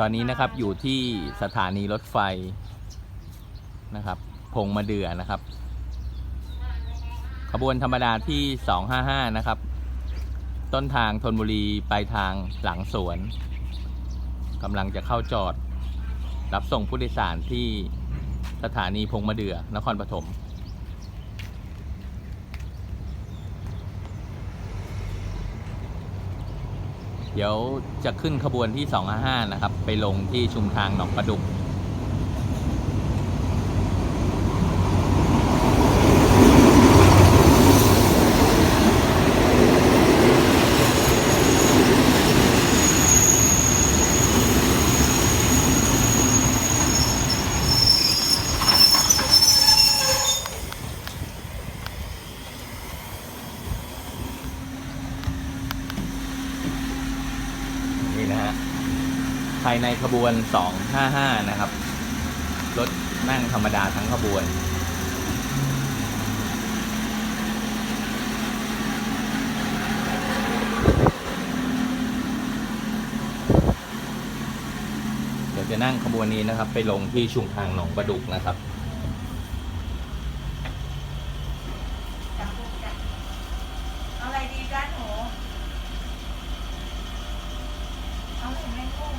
ตอนนี้นะครับอยู่ที่สถานีรถไฟนะครับ พงมาเดือนะครับ ขบวนธรรมดาที่ 255 นะครับ ต้นทางธนบุรีปลายทางหลังสวนกำลังจะเข้าจอด รับส่งผู้โดยสารที่สถานีพงมาเดือนครปฐม เดี๋ยวจะขึ้นขบวนที่ 255 นะครับ ไปลงที่ชุมทางหนองประดุก นะฮะ ภายในขบวน 255 นะครับ รถนั่งธรรมดาทั้งขบวนเดี๋ยวจะนั่งขบวนนี้นะครับ ไปลงที่ชุมทางหนองประดุกนะครับ เอาสีแมงกุ้ง